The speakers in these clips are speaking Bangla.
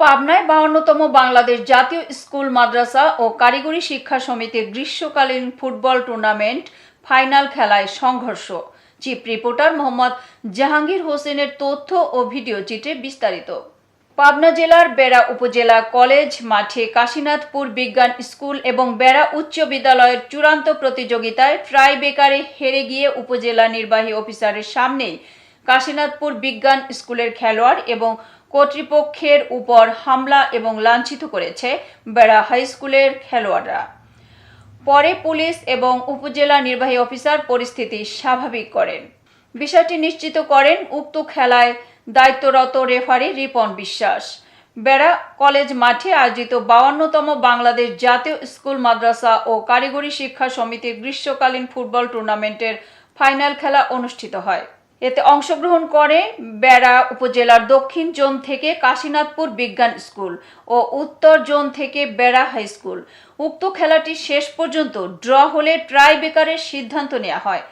পাবনায় বাহান্নতম বাংলাদেশ জাতীয় স্কুল, মাদ্রাসা ও কারিগরি শিক্ষা সমিতির গ্রীষ্মকালীন ফুটবল টুর্নামেন্ট ফাইনাল খেলায় সংঘর্ষ। চিফ রিপোর্টার মোহাম্মদ জাহাঙ্গীর হোসেনের তথ্য ও ভিডিও চিত্রে বিস্তারিত। পাবনা জেলার বেড়া উপজেলা কলেজ মাঠে কাশীনাথপুর বিজ্ঞান স্কুল এবং বেড়া উচ্চ বিদ্যালয়ের চূড়ান্ত প্রতিযোগিতায় ট্রাই বেকারে হেরে গিয়ে উপজেলা নির্বাহী অফিসারের সামনেই কাশীনাথপুর বিজ্ঞান স্কুলের খেলোয়াড় এবং কর্তৃপক্ষের উপর হামলা এবং লাঞ্ছিত করেছে বেড়া হাই স্কুলের খেলোয়াড়রা। পরে পুলিশ এবং উপজেলা নির্বাহী অফিসার পরিস্থিতি স্বাভাবিক করেন। বিষয়টি নিশ্চিত করেন উক্ত খেলায় দায়িত্বরত রেফারি রিপন বিশ্বাস। বেড়া কলেজ মাঠে আয়োজিত বাউান্নতম বাংলাদেশ জাতীয় স্কুল মাদ্রাসা ও কারিগরি শিক্ষা সমিতির গ্রীষ্মকালীন ফুটবল টুর্নামেন্টের ফাইনাল খেলা অনুষ্ঠিত হয়। এতে অংশগ্রহণ করে বেড়া উপজেলার দক্ষিণ জোন থেকে কাশীনাথপুর বিজ্ঞান স্কুল ও উত্তর জোন থেকে বেড়া হাই স্কুল। উক্ত খেলাটি শেষ পর্যন্ত ড্র হলে ট্রাই বেকারের সিদ্ধান্ত নেওয়া হয়।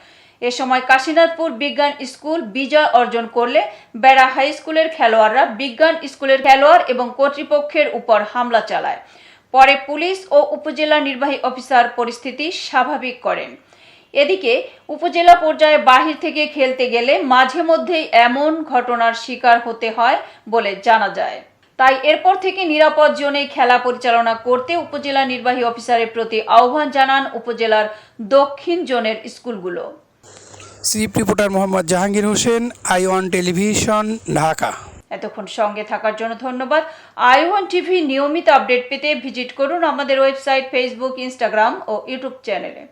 এ সময় কাশীনাথপুর বিজ্ঞান স্কুল বিজয় অর্জন করলে বেড়া হাই স্কুলের খেলোয়াড়রা বিজ্ঞান স্কুলের খেলোয়াড় এবং কর্তৃপক্ষের উপর হামলা চালায়। পরে পুলিশ ও উপজেলা নির্বাহী অফিসার পরিস্থিতি স্বাভাবিক করেন। এদিকে উপজেলা পর্যায়ে বাহির থেকে খেলতে গেলে মাঝে মধ্যেই এমন ঘটনার শিকার হতে হয় বলে জানা যায়। তাই এরপর থেকে নিরাপদ জোনে খেলা পরিচালনা করতে উপজেলা নির্বাহী অফিসারের প্রতি আহ্বান জানান উপজেলার দক্ষিণ জোনের স্কুলগুলো। Chief reporter Mohammad Jahangir Hossain I one television Dhaka. এতক্ষণ সঙ্গে থাকার জন্য ধন্যবাদ। আই ওয়ান টিভি নিয়মিত আপডেট পেতে ভিজিট করুন আমাদের ওয়েবসাইট ফেসবুক ইনস্টাগ্রাম ও ইউটিউব চ্যানেলে।